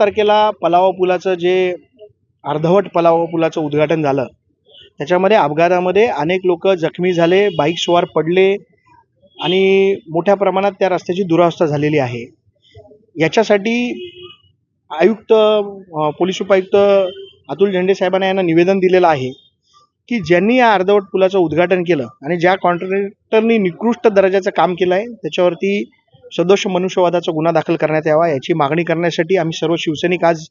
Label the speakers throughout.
Speaker 1: तारखेला पलावा पुलाचं जे अर्धवट पलावा पुलाचं उद्घाटन झालं त्याच्यामध्ये अपघातामध्ये अनेक लोक जखमी झाले बाईक स्वार पडले आणि मोठ्या प्रमाणात त्या रस्त्याची दुरावस्था झालेली आहे. याच्यासाठी आयुक्त पोलीस उपायुक्त अतुल झेंडे साहेबांना यांना निवेदन दिलेलं आहे की ज्यांनी या अर्धवट पुलाचं उद्घाटन केलं आणि ज्या कॉन्ट्रॅक्टरनी निकृष्ट दर्जाचं काम केलं आहे त्याच्यावरती सदोष मनुष्यवादाचा गुन्हा दाखल करण्यात यावा याची मागणी करण्यासाठी आम्ही सर्व शिवसैनिक आज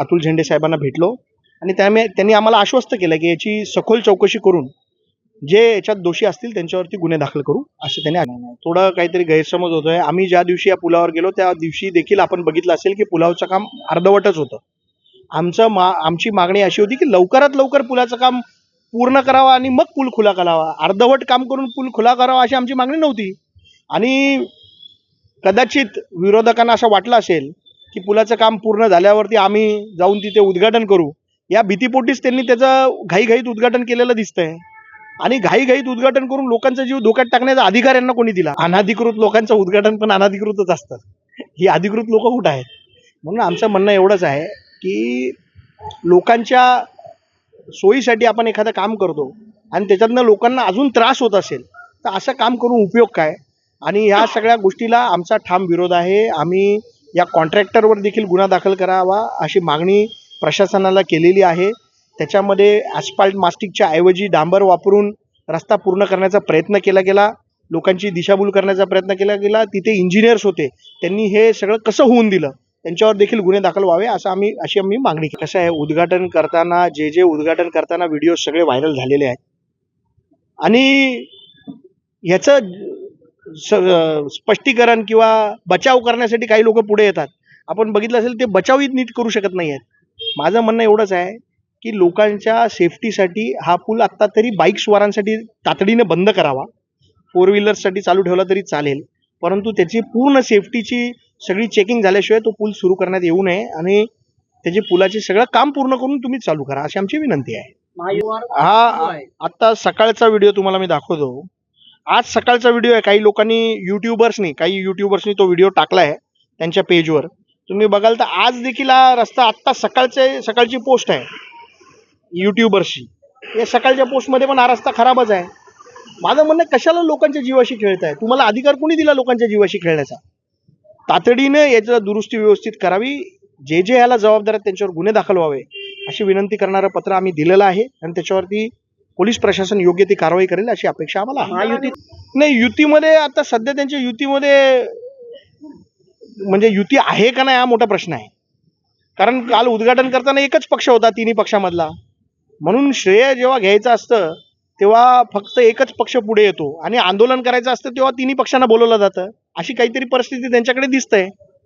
Speaker 1: अतुल झेंडे साहेबांना भेटलो. आणि त्यामुळे त्यांनी आम्हाला आश्वस्त केलं की याची सखोल चौकशी करून जे याच्यात दोषी असतील त्यांच्यावरती गुन्हे दाखल करू असं त्यांनी थोडं काहीतरी गैरसमज होतोय. आम्ही ज्या दिवशी या पुलावर गेलो त्या दिवशी देखील आपण बघितलं असेल की पुलावचं काम अर्धवटच होतं. आमचं मा आमची मागणी अशी होती की लवकरात लवकर पुलाचं काम पूर्ण करावं आणि मग पूल खुला करावा. अर्धवट काम करून पूल खुला करावा अशी आमची मागणी नव्हती. आणि कदाचित विरोधकांना असं वाटलं असेल की पुलाचं काम पूर्ण झाल्यावरती आम्ही जाऊन तिथे उद्घाटन करू. या भीतीपोटीच त्यांनी त्याचं घाईघाईत उद्घाटन केलेलं दिसतंय. आणि घाईघाईत उद्घाटन करून लोकांचा जीव धोक्यात टाकण्याचा अधिकार यांना कोणी दिला? अनाधिकृत लोकांचं उद्घाटन पण अनाधिकृतच असतं. ही अधिकृत लोक कुठं आहेत? म्हणून आमचं म्हणणं एवढंच आहे की लोकांच्या सोयीसाठी आपण एखादं काम करतो आणि त्याच्यातनं लोकांना अजून त्रास होत असेल तर असं काम करून उपयोग काय? आणि या सगळ्या गोष्टीला आमचा ठाम विरोध आहे. आम्ही या कॉन्ट्रॅक्टरवर देखील गुन्हा दाखल करावा अशी मागणी प्रशासनाला केलेली आहे. त्याच्यामध्ये ॲस्फाल्ट मास्टिकच्या ऐवजी डांबर वापरून रस्ता पूर्ण करण्याचा प्रयत्न केला गेला. लोकांची दिशाभूल करण्याचा प्रयत्न केला गेला. तिथे इंजिनियर्स होते. त्यांनी हे सगळं कसं होऊन दिलं? त्यांच्यावर देखील गुन्हे दाखल व्हावे असं आम्ही अशी आम्ही मागणी केली. कसं आहे? उद्घाटन करताना जे जे उद्घाटन करताना व्हिडिओ सगळे व्हायरल झालेले आहेत. आणि ह्याचं स्पष्टीकरण किंवा बचाव करण्यासाठी काही लोक पुढे येतात. आपण बघितलं असेल ते बचावही नीट करू शकत नाही आहेत माझं म्हणणं एवढंच आहे की लोकांच्या सेफ्टीसाठी हा पूल आत्ता तरी बाईक स्वारांसाठी तातडीने बंद करावा. फोर व्हीलरसाठी चालू ठेवला तरी चालेल. परंतु त्याची पूर्ण सेफ्टीची सगळी चेकिंग झाल्याशिवाय तो पूल सुरू करण्यात येऊ नये आणि त्याची पुलाचे सगळं काम पूर्ण करून तुम्ही चालू करा अशी आमची विनंती आहे. हा आत्ता सकाळचा व्हिडिओ तुम्हाला मी दाखवतो. आज सकाळचा व्हिडिओ आहे. काही लोकांनी युट्यूबर्सनी काही युट्यूबर्सनी तो व्हिडिओ टाकला आहे त्यांच्या पेजवर तुम्ही बघाल तर आज देखील हा रस्ता आत्ता सकाळचे सकाळची पोस्ट आहे. युट्यूबर्सची या सकाळच्या पोस्टमध्ये पण हा रस्ता खराबच आहे. माझं म्हणणं कशाला लोकांच्या जीवाशी खेळताय? तुम्हाला अधिकार कोणी दिला लोकांच्या जीवाशी खेळण्याचा? तातडीने याच्या दुरुस्ती व्यवस्थित करावी. जे जे ह्याला जबाबदार आहेत त्यांच्यावर गुन्हे दाखल व्हावे अशी विनंती करणारं पत्र आम्ही दिलेलं आहे. आणि त्याच्यावरती पोलीस प्रशासन योग्य ती कारवाई करेल अशी अपेक्षा आम्हाला.
Speaker 2: महायुती
Speaker 1: नाही युतीमध्ये आता सध्या त्यांच्या युतीमध्ये म्हणजे युती आहे का नाही हा मोठा प्रश्न आहे. कारण काल उद्घाटन करताना एकच पक्ष होता तिन्ही पक्षामधला. म्हणून श्रेय जेव्हा घ्यायचं असतं तेव्हा फक्त एकच पक्ष पुढे येतो. आणि आंदोलन करायचं असतं तेव्हा तिन्ही पक्षांना बोलवलं जातं. अशी काहीतरी परिस्थिती त्यांच्याकडे दिसतंय.